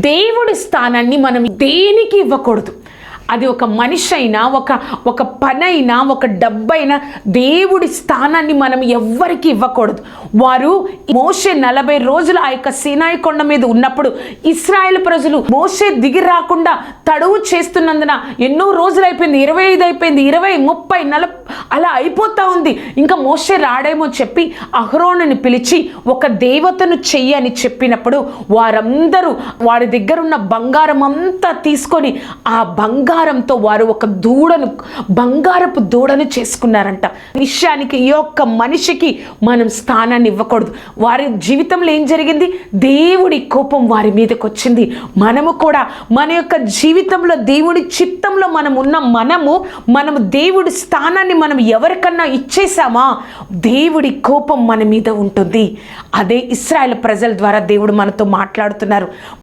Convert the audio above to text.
దేవుడి స్థానాన్ని మనం దేనికి ఇవ్వకూడదు? అది ఒక మనిషి అయినా ఒక ఒక పనైనా ఒక డబ్బైనా దేవుడి స్థానాన్ని మనం ఎవ్వరికి ఇవ్వకూడదు. వారు మోసే నలభై రోజులు ఆ యొక్క సీనాయి కొండ మీద ఉన్నప్పుడు ఇస్రాయేల్ ప్రజలు మోసే దిగి రాకుండా తడువు చేస్తున్నందున ఎన్నో రోజులు అయిపోయింది ఇరవై ఐదు అయిపోయింది ఇరవై ముప్పై నలభై అలా అయిపోతా ఉంది. ఇంకా మోసే రాడేమో చెప్పి అహరోనుని పిలిచి ఒక దేవతను చెయ్యి అని చెప్పినప్పుడు వారందరూ వారి దగ్గర ఉన్న బంగారం అంతా తీసుకొని ఆ బంగారం బంగారంతో వారు ఒక దూడను బంగారపు దూడను చేసుకున్నారంట. విషయానికి ఈ యొక్క మనిషికి మనం స్థానాన్ని ఇవ్వకూడదు. వారి జీవితంలో ఏం జరిగింది? దేవుడి కోపం వారి మీదకి వచ్చింది మనము కూడా మన యొక్క జీవితంలో దేవుడి చిత్తంలో మనం ఉన్న మనము మనము దేవుడి స్థానాన్ని మనం ఎవరికన్నా ఇచ్చేసామా? దేవుడి కోపం మన మీద ఉంటుంది. అదే ఇస్రాయల్ ప్రజల ద్వారా దేవుడు మనతో మాట్లాడుతున్నారు.